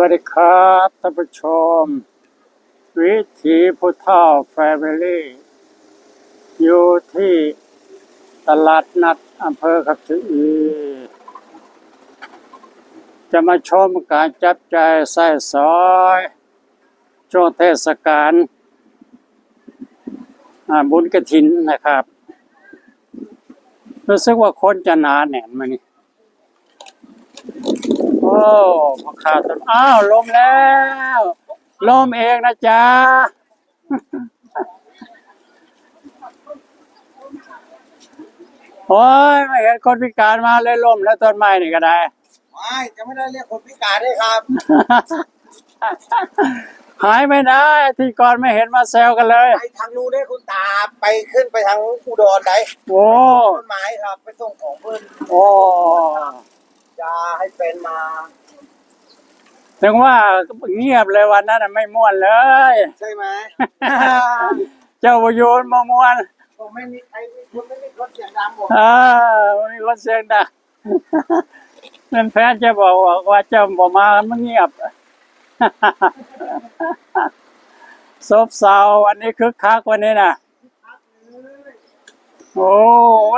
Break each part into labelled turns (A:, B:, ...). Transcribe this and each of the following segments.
A: วัสดีครับท่านผู้ชม วิถีผู้เฒ่าแฟมิลี่อยู่ที่ตลาดนัดอำเภอขับชีจะมาชมการจับใจ่ายไส้ซอยช่วงเทศกาลบุญกระถินนะครับรู้สึกว่าคนจะหนาแน่นมานี่ อ้พอขาดต้นอ้าวลมแล้วลมเองนะจ๊ะโอ้ยไม่เห็นคนพิการมาเลยลมแล้วต้นไม้นี่ก็ได้
B: ไม่จะไม่ได้เรียกคนพิการด้วยครับ
A: หายไม่ได้ที่ก่อนไม่เห็นมาแซวกันเลย
B: ไปทางนู้นได้คุณตาไปขึ้นไปทางอุดรได้
A: โอ้
B: ต้นไม้ครับ ไปส่งของเพื่อน
A: โอ้
B: จะให้เป็นมา
A: ถึงว่าเงียบเลยวันนั้นน่ะไม่ม่วนเลย
B: ใช่ไหม
A: เจ้าประโยชน์มาม่วน
B: ผมไม่มีใครมีคนไม่มีคนเสียงดังผม
A: อ่ามีคนเสียงดังนั่นแฟนจะบอกว่าเจ้าบ่มามันเงียบซบเซาวันนี้คึกคักวันนี้นะโอ้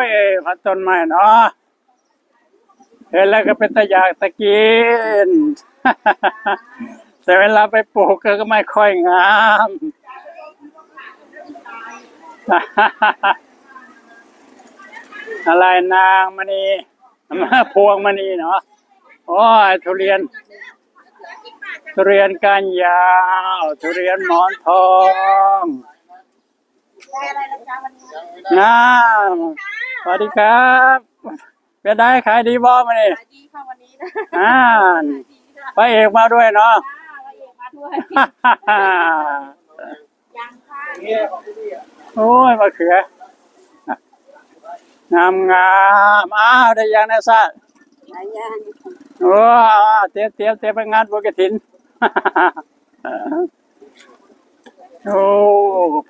A: ยพันต้นไม้เนาะ เห็นแล้วก็เป็นตะอยากตะกิน แต่เวลาไปปลูกก็ไม่ค่อยงามอะไรนางมณีมาพวงมณีเนาะโอ้ยทุเรียน ทุเรียนก้านยาว ทุเรียนหมอนทองงามสวัสดีครับ เป็นได้ขายดีบ่มานี่
C: ขายดีค่ะวันนี้นะ
A: อ่า
C: ขายดีค่ะ
A: พระเอกมาด้วยเนาะ
C: จ้าละเอียดมาด้วยยังค่ะ
B: เนี่ยของที่นี่อะ
A: โอ้ยมะเขืองามงามอ้าวได้ยังนะซ่า
C: หลายอย่าง
A: โอ้เตรียมเตรียมเตรียมไปงานบุญกฐินโอ้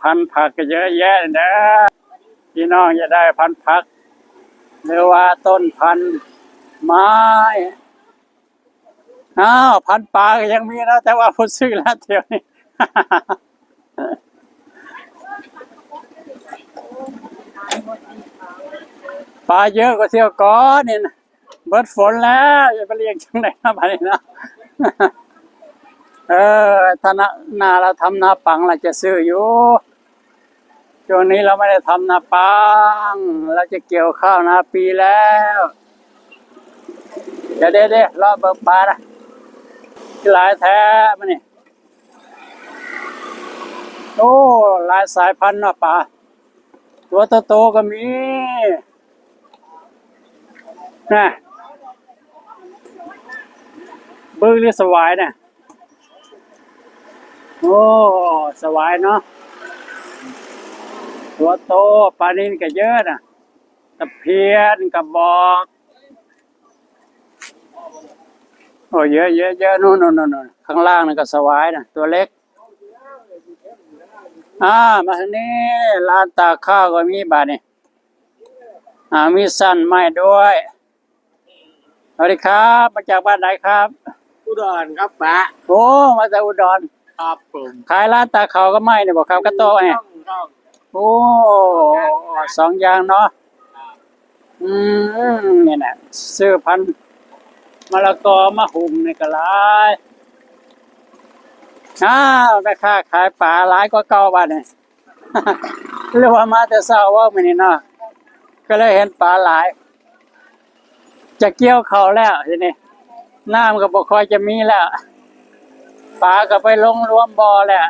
A: พันธุ์ผักก็เยอะแยะนะพี่น้องจะได้พันธุ์ผัก หรือว่าต้นพันธุ์ไม้อ้าวพันธุ์ปลาก็ยังมีนะแต่ว่าพูดซื้อแล้วเที่ยวนี้ปลาเยอะกว่าเที่ยวก่อนนี่นะเบิดฝนแล้วจะไปเลี้ยงจังไหนนะบัดนี้นะเออถ้านานาเราทำนาปังเราจะซื้ออยู่ ช่วงนี้เราไม่ได้ทำนาปัง เราจะเกี่ยวข้าวนาปีแล้วเดี๋ยวเดี๋ยวรอเบิกปลานะหลายแท้มานี่โอ้หลายสายพันธุ์นาะปลาตัวโตๆก็มีนะบึ้งหรือสวายเนี่ยโอ้ สวายเนาะ ตัวโตปลานินก็เยอะนะตะเพียนกับบอกโอ้เยอะเยอะเยอะนู่นนู่นนู่นนู่นข้างล่างนั่นก็สวายนะตัวเล็กอ่ามาทางนี้ร้านตากข้าวก็มีบาทนี่อ่ามีสั้นไม้ด้วยสวัสดีครับ มาจากบ้านไหนครับ
B: อุดรครับปะ
A: โอ้มาจากอุดร
B: ครับผม
A: ขายร้านตาเขาวก็ไม่เนี่ยบอกครับกระโตะเนี่ย
B: ต้องต้อง
A: โอ้สองอย่างเนาะอืมเนี่ยนะซื้อพันมะละกอมะหุ่มนี่ก็หลายอ้าวแม่ค้าขายปลาหลายกว่าเก่าบ้านเนี่ยเรียกว่ามาแต่เช้าว่ามื้อนี้เนาะก็เลยเห็นปลาหลาย จะเกี่ยวเขาแล้วทีนี้น้ำก็บ่ค่อยจะมีแล้วปลาก็ไปลงรวมบ่อแหละ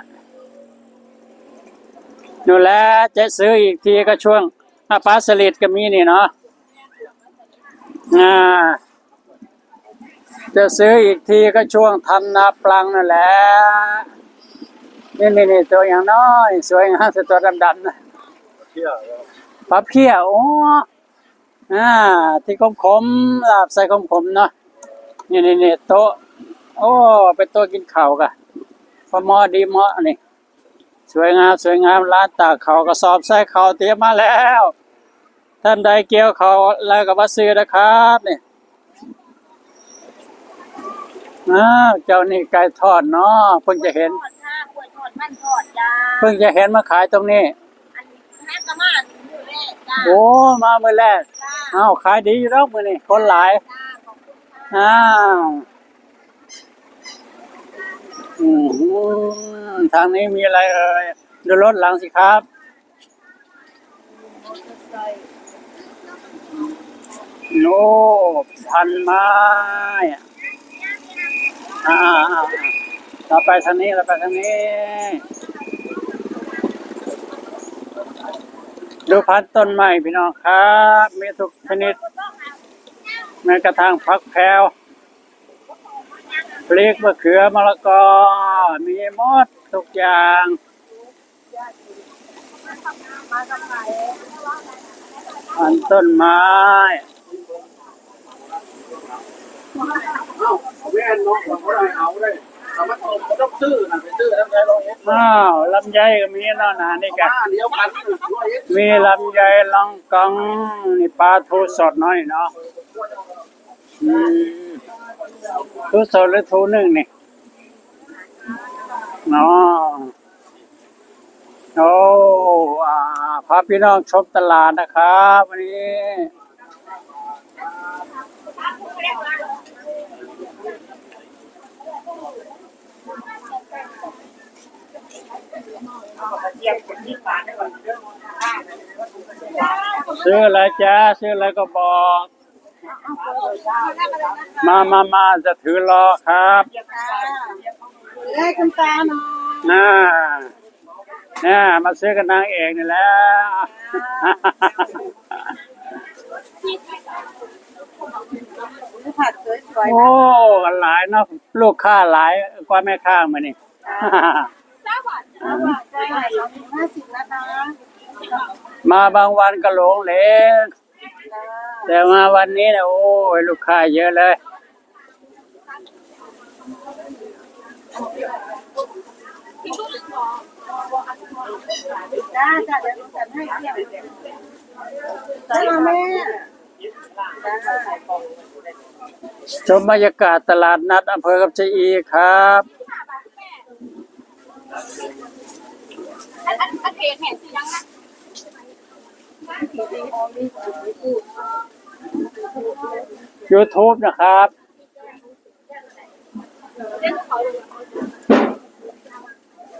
A: นู่แลจะซื้ออีกทีก็ช่วงอะปลาสลิดก็มีนี่เนาะอ่าจะซื้ออีกทีก็ช่วงทำนาปลังนั่นแหละนี่นี่นี่ตัวอย่างน้อย สวยงามตัวดำๆนะ
B: เชื่อครับ
A: ปลาเพี้ยโอ้อ่าที่คมขมๆลาบใส่คมขมเนาะนี่นี่นี่โต๊ะโอ้เป็นโต๊ะกินข้าวกะพอมอดีมาะนี่ สวยงามสวยงามร้านตากข้าวกระสอบใส่ข้าวเตรียมมาแล้ว ท่านใดเกี่ยวข้าวแล้วก็มาซื้อนะครับนี่อ้าวเจ้านี่ไก่ทอดเนาะเพิ่งจะเห็น
C: ทอดค่ะกล้วยทอดมันทอดจ้า
A: เพิ่งจะเห็นมาขายตรงนี้
C: อันนี้แม่กะมาถึงมือแรกจ้า
A: โอ้มาเมื่อแรก
C: จ้า
A: อ้าวขายดีอยู่แล้วมื้อนี้คนหลาย
C: จ้าขอบคุณค่ะ
A: อ้าวอืม ทางนี้มีอะไรเอ่ยดูรถหลังสิครับโน้พันไม้อ่าเราไปทางนี้เราไปทางนี้ ดูพันต้นไม้พี่น้องครับ มีทุกชนิดแม้กระทั่งผักแพรว พริกมะเขือมะละกอ มีหมดทุกอย่างพันธุ์ต้นไม้
B: แม่น้องของเขาได้เอาเลยเอามาต้มก็ต้องซื้อนะไปซื้อทำไงเราเห็น
A: อ้าวลำไยก็มีเนาะนะนี่กัน
B: บ้านเดียวกันด้วยเห็น
A: มีลำไยลองกองนี่ปลาทูสดน้อยเนาะ ทูสดหรือทูนึ่งนี่เนาะโอ้พาพี่น้องชมตลาดนะครับ วันนี้ ซื้ออะไรจ้า ซื้ออะไรก็บอก มามามาจะถือรอครับ
C: ได้คุณตาหน่อย
A: น่าน่ามาซื้อกับนางเอกนี่แหล้ว
C: ผัดสวย
A: โอ้หลายเนาะลูกค้าหลายกว่าแม่ค้ามานี่
C: ๆจ้าบาทจ้าบาทจ้าห้าสิบนะคะ
A: มาบางวันก็หลงเหลง แต่มาวันนี้เนี่ยโอ้ยลูกค้าเยอะเลย
C: จ้าจ้าเดี๋ยวหนูจัดให้เที่ยงจ้าแม่จ้า
A: ชมบรรยากาศตลาดนัดอำเภอกับชะอีครับ
C: อันอันอันเพจแห่งสียังนะ
A: YouTube นะครับ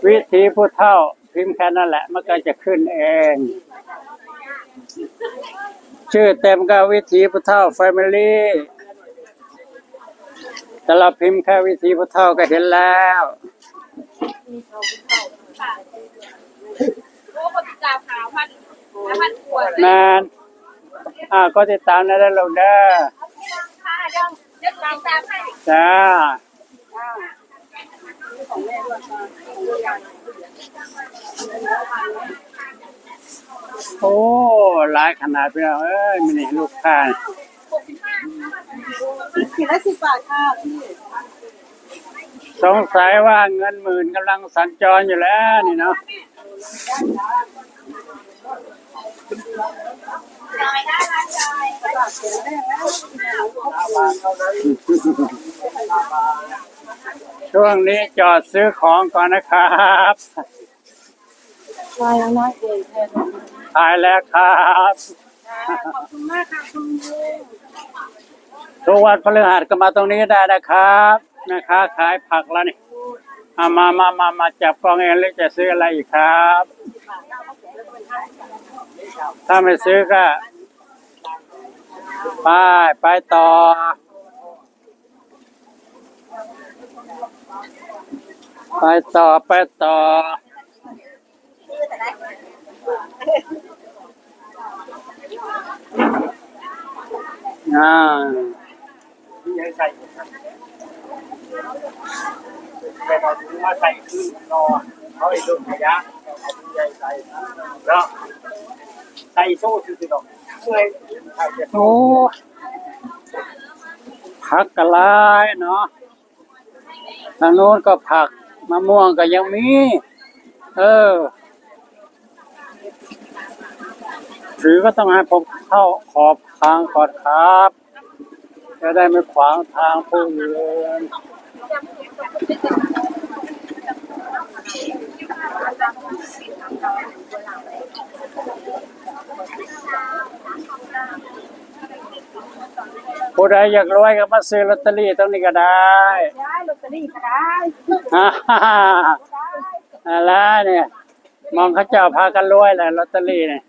A: วิธีผู้เฒ่า พิมพ์แค่นั้นแหละ มันก็จะขึ้นเอง ชื่อเต็มก็วิธีผู้เฒ่า Family แต่เราพิมพ์แค่วิธีผู้เฒ่าก็เห็นแล้ว
C: โอ้คนตาขาวพัน พันขวด
A: นานอ่าก็ติดตามได้แล้วเด้อ
C: ค่ะเรื่องเรื่องตามตามให้
A: จ้าโอ้หลายขนาดพี่น้องเอ้ยมันนี่ลูกค้า
C: ขีดละสิบบาทค่ะพี่
A: สงสัยว่าเงินหมื่นกำลังสัญจรอยู่แล้วนี่เนาะ ช่วงนี้จอดซื้อของก่อนนะครับ
C: จอยแล้วน้อยเองแทน
A: ถ่ายแล้วครับ
C: ขอบคุณมากค่ะคุณลุง
A: ทุกวันพฤหัสก็มาตรงนี้ได้นะครับแม่ค้าขายผักแล้วนี่เอามามามามาจับกองเองหรือจะซื้ออะไรอีกครับ ถ้าไม่ซื้อก็ ไป ไปต่อ ไปต่อ ไปต่อ อ่า
B: ใส่ แต่พอถึงมาใส่คือรอเขาไอ้รุ่นขยะใส่ใส่แล้วใส่โซ่คือสิดอกเมื่อยใส่จะ
A: โอ้ผักกะลายเนาะทางโน้นก็ผักมะม่วงก็ยังมี เออถือก็ต้องให้ผมเข้าขอบทางก่อนครับ จะได้ไม่ขวางทางผู้อื่น ผู้ใดอยากรวยก็มาซื้อลอตเตอรี่ตรงนี้ก็ได้
C: ได้ลอตเตอรี่ก็ได้
A: ฮ่าฮ่าฮ่าอะไรเนี่ย มองเขาเจ้าพากันรวยแหละลอตเตอรี่เนี่ย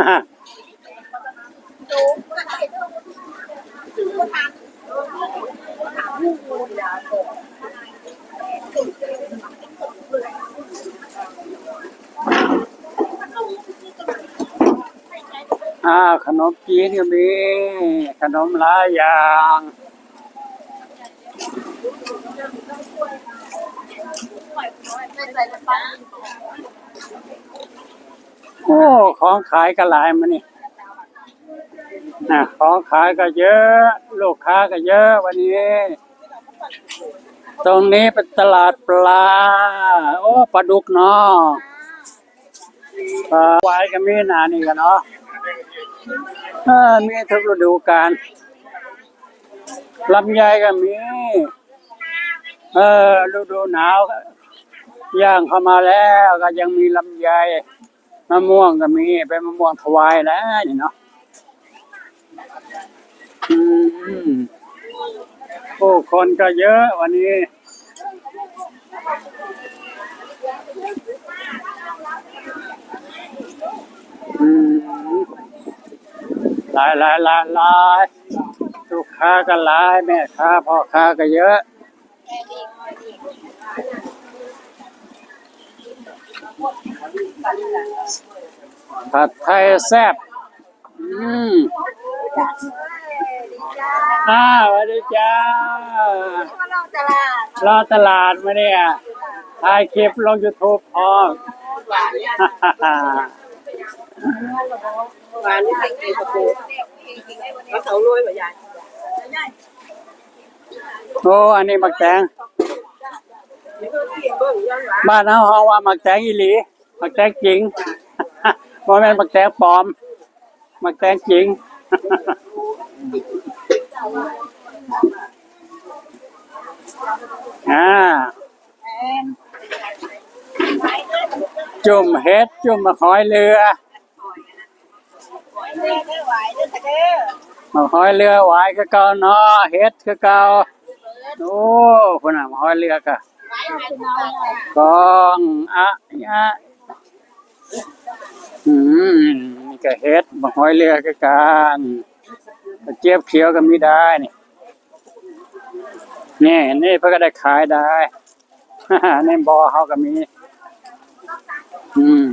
A: ฮ่า อ่าขนมจีนก็มี ขนมหลายอย่างโอ้ ของขายก็หลายมานี่ นะของขายก็เยอะ ลูกค้าก็เยอะวันนี้ ตรงนี้เป็นตลาดปลา โอ้ปลาดุกเนาะปลาไว้ก็มีนานี่กันเนาะเออมีทุกฤดูกาลลำไยก็มี เออฤดูหนาวก็ย่างเข้ามาแล้วก็ยังมีลำไยมะม่วงก็มีเป็นมะม่วงถวายแล้วนี่เนาะ อืมผู้คนก็เยอะวันนี้ อืมหลายหลายหลายหลายลูกค้าก็หลายแม่ค้าพ่อค้าก็เยอะผัดไทยแซ่บ อืม อ้าวสวัสดีจ้า
C: มาลองตลาด
A: รอตลาดมาเนี่ยถ่ายคลิปลงยูทูบพร้อม
C: หวานหวานนี่ใส่เกลือปูแล้วเขารวยกว่ายาย
A: โอ้อันนี้มักแตง
C: นี่คือที่เบิ่งย้อนหลัง
A: บ้านเฮาเฮาว่ามักแตงอีหลีมักแตงจริงบ่แม่นมักแตงปลอมมักแตงจริง อ่าจุ่มเฮ็ดจุ่มมะหอยเรือมะหอยเรือไหวายคือเก่าเนาะเฮ็ดคือเก่าโอ้พุ่นน่ะมะหอยเรือกะกองอะอะ อืมนี่ก็เฮ็ดมะหอยเรือคือกันกรเจี๊ยบเขียวก็มีได้นี่นี่นี่เพิ่นก็ได้ขายได้ในบ่อเฮาก็มี อืม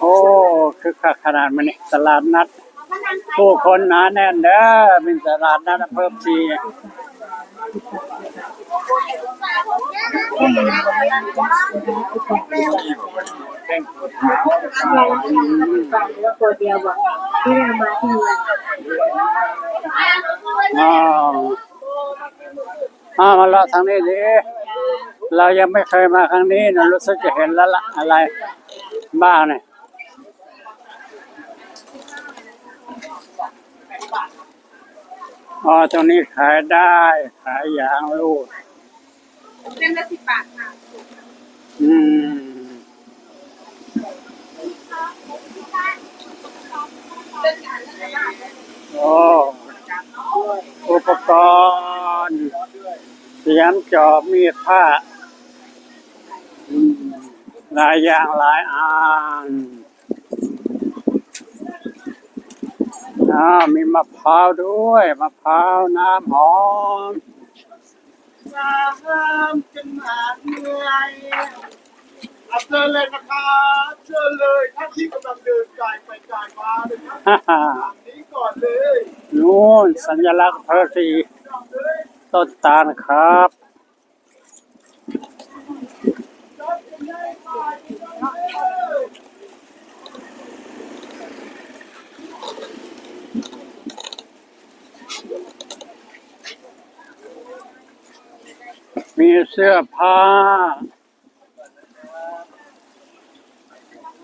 A: โอ้คือคักขนาดมันนี่ตลาดนัด ผู้คนหนาแน่นเด้อเป็นตลาดนัดเพิ่มที
C: ตัวเดียวบอกที่เรามาที่นี่
A: อ้าวอ้าวมาลาะทางนี้ดิเรายังไม่เคยมาครั้งนี้นะรู้สึกจะเห็นแล้วละอะไรบ้างเนี่ย อ๋อตรงนี้ขายได้ ขายยางลูก
C: เล่มละสิบบาทค่ะ
A: อืม โอ้อุปกรณ์ เสียมจอบมีดผ้าอืมหลายอย่างหลายอัน อ้าวมีมะพร้าวด้วยมะพร้าวน้ำหอม
B: สามจะมาเหนื่อยเอาเชิญเลยนะครับเชิญเลยถ้าที่กำลังเดินจ่ายไปจ่ายมาเลยครับ
A: ฮ่าฮ่า
B: ทางนี้ก่อนเลย
A: นู่นสัญลักษณ์เพอร์ซีต้นตาลครับมี เสื้อผ้า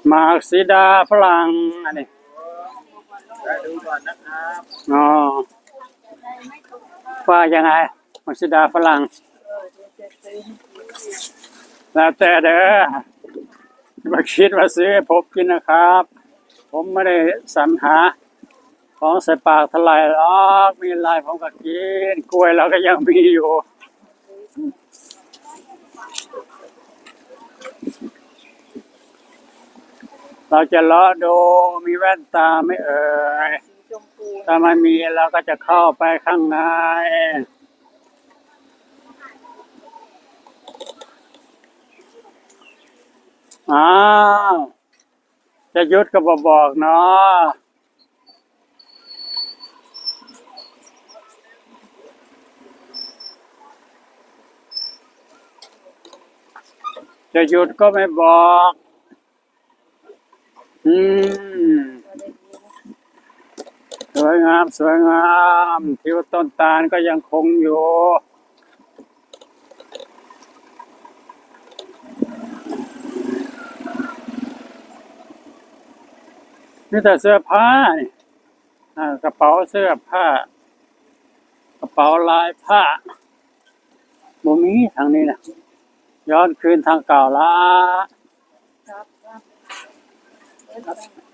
A: หมากสีดาฝรั่งอันนี้
B: ดูก่อน
A: อ๋อว่ายังไงมัสดาฝรั่งแล้วแต่เด้อมาคิดว่าซื้อให้ผมกินนะครับ ผมไม่ได้สรรหา ของใส่ปากเท่าไหร่หรอกมีอะไรผมก็กิน กล้วยเราก็ยังมีอยู่ เราจะเลาะดูมีแว่นตาไหม่เอ่ย
C: ชมพู
A: ถ้าไม่มีเราก็จะเข้าไปข้างในอ้าวจะหยุดก็บบอกเนาะจะหยุดก็ไม่บอก อืมสวยงามสวยงามทิวต้นตาลก็ยังคงอยู่นี่แต่เสื้อผ้านี่กระเป๋าเสื้อผ้ากระเป๋าลายผ้าบ่มีทางนี้นะย้อนคืนทางเก่าละ
C: 好的